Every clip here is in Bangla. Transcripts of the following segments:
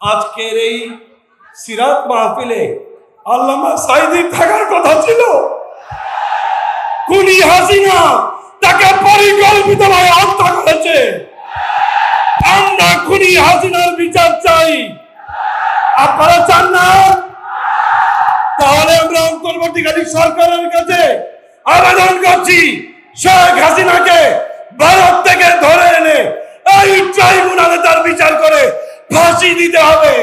আজকের এই সিরাত মাহফিলে আল্লামা সাইদি থাকার কথা ছিল। কুনি হাসিনা তাকে পরিকল্পিতভাবে হত্যা করেছে। আমরা খুনি হাসিনার বিচার চাই। আপনারা চান না? তাহলে আমরা অন্তর্বর্তীকালীন সরকারের কাছে আবেদন করছি, শেখ হাসিনাকে ভারত থেকে ধরে এনে এই ট্রাইব্যুনালে তার বিচার করে ফাঁসি দিতে হবে।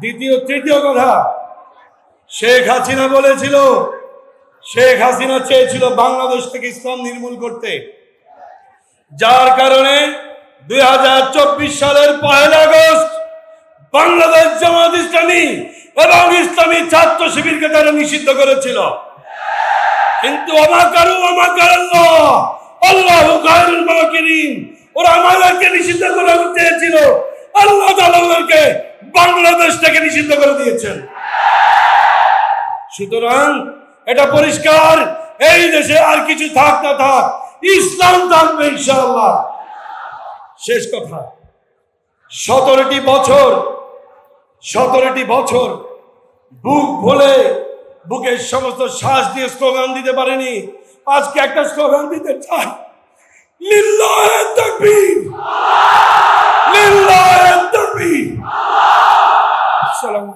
দ্বিতীয়, তৃতীয় কথা, শেখ হাসিনা বলেছিল, শেখ হাসিনা চেয়েছিল বাংলাদেশ থেকে ইসলাম নির্মূল করতে। যার কারণে দুই সালের পহেলা আগস্ট বাংলাদেশ জামাত ইসলামী এবং ইসলামী ছাত্র শিবিরকে তারা নিষিদ্ধ করেছিল। কিন্তু অমাকারু অমাকার আল্লাহ আল্লাহ গায়রুল মাকিরিন ওরা আমাদেরকে নিষিদ্ধ করে চেয়েছিল আল্লাহ তাআলা ওদেরকে বাংলাদেশ থেকে নিষিদ্ধ করে দিয়েছেন। সুতরাং এটা পরিষ্কার, এই দেশে আর কিছু থাক না থাক, ইসলাম থাকবে ইনশাআল্লাহ। শেষ কথা, সতেরোটি বছর সতেরোটি বছর বুক ভুলে বুকের সমস্ত শ্বাস দিয়ে স্লোগান দিতে পারেনি। আজকে একটা স্লোগান দিতে চাই, লিল্লাহে তাকবীর। కాలం